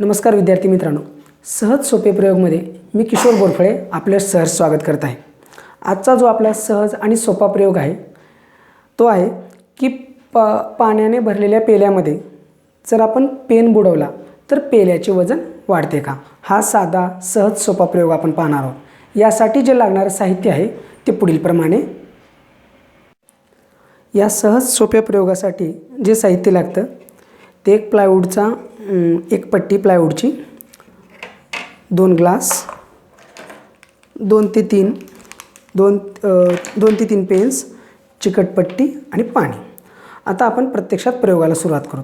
नमस्कार विद्यार्थी मित्रांनो. सहज सोपे प्रयोगमध्ये मी किशोर बोरफळे आपलं सहज स्वागत करत आहे. आजचा जो आपला सहज आणि सोपा प्रयोग आहे तो आहे की प पाण्याने भरलेल्या पेल्यामध्ये जर आपण पेन बुडवला तर पेल्याचे वजन वाढते का? हा साधा सहज सोपा प्रयोग आपण पाहणार आहोत. यासाठी जे लागणारं साहित्य आहे ते पुढीलप्रमाणे या सहज सोप्या प्रयोगासाठी जे साहित्य लागतं ते एक प्लायवूडचा एक पट्टी प्लायवूडची दोन ग्लास दोन ते तीन. दोन दोन ते तीन पेन्स चिकटपट्टी आणि पाणी. आता आपण प्रत्यक्षात प्रयोगाला सुरुवात करू.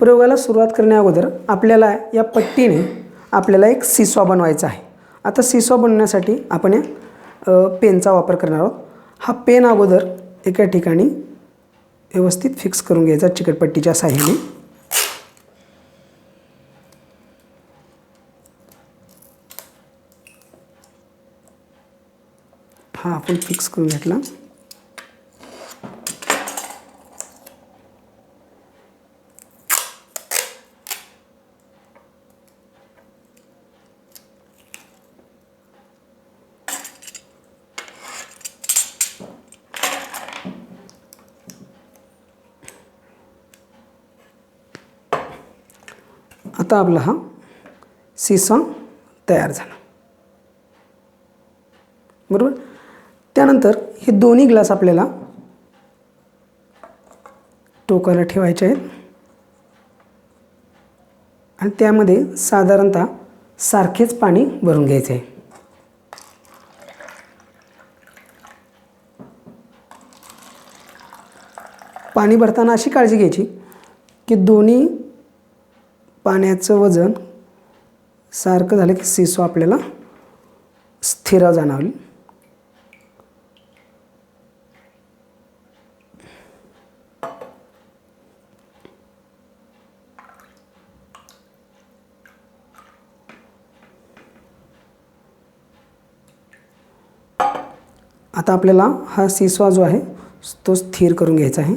प्रयोगाला सुरुवात करण्या अगोदर आपल्याला या पट्टीने आपल्याला एक सिसॉ बनवायचा आहे. आता सिसॉ बनवण्यासाठी आपण या पेनचा वापर करणार आहोत. हा पेन अगोदर एका ठिकाणी व्यवस्थित फिक्स करून घ्यायचा चिकटपट्टीच्या साह्याने. हा आपण फिक्स करून घेतला. आता आपला हा सिसा तयार झाला. बरोबर? त्यानंतर हे दोन्ही ग्लास आपल्याला टोकाला ठेवायचे आहेत. आणि त्यामध्ये साधारणतः सारखेच पाणी भरून घ्यायचे आहे. पाणी भरताना अशी काळजी घ्यायची की दोन्ही पाण्याचं वजन सारखं झालं की सिसो आपल्याला स्थिर जाणवली. आता आपल्याला हा सिसवा जो आहे तो स्थिर करून घ्यायचा आहे.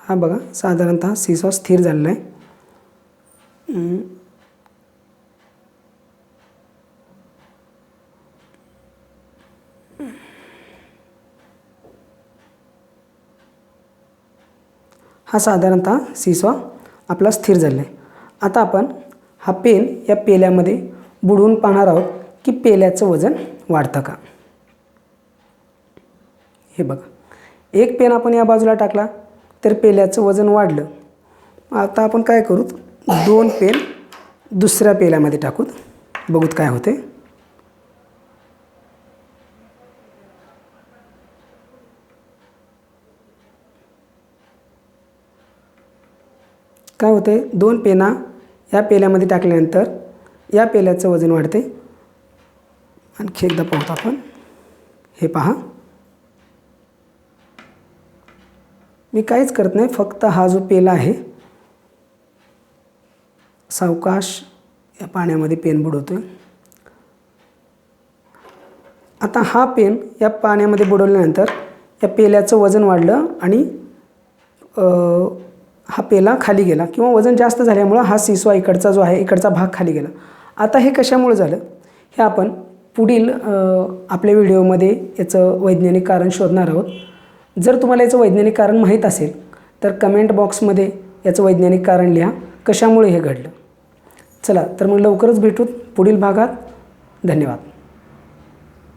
हा बघा साधारणतः सिसवा स्थिर झालेला आहे. हा साधारणतः सिसॉ आपला स्थिर झालेला आहे आता आपण हा पेन या पेल्यामध्ये बुडवून पाहणार आहोत की पेल्याचं वजन वाढतं का. हे बघा. एक पेन आपण या बाजूला टाकला तर पेल्याचं वजन वाढलं. आता आपण काय करू? दोन पेन दुसऱ्या पेल्यामध्ये टाकूत. बघूत काय होते काय होते दोन पेना या पेल्यामध्ये टाकल्यानंतर या पेल्याचं वजन वाढते आणखी एकदा पाहतो आपण. हे पहा. मी काहीच करत नाही फक्त हा जो पेला आहे सावकाश या पाण्यामध्ये पेन बुडवतो आता हा पेन या पाण्यामध्ये बुडवल्यानंतर या पेल्याचं वजन वाढलं आणि हा पेला खाली गेला किंवा वजन जास्त झाल्यामुळं हा सिसवा इकडचा जो आहे इकडचा भाग खाली गेला. आता हे कशामुळे झालं? हे आपण पुढील आपल्या व्हिडिओमध्ये याचं वैज्ञानिक कारण शोधणार आहोत. जर तुम्हाला याचं वैज्ञानिक कारण माहीत असेल तर कमेंट बॉक्समध्ये याचं वैज्ञानिक कारण लिहा कशामुळे हे घडलं. चला तर मग लवकरच भेटूत पुढील भागात. धन्यवाद.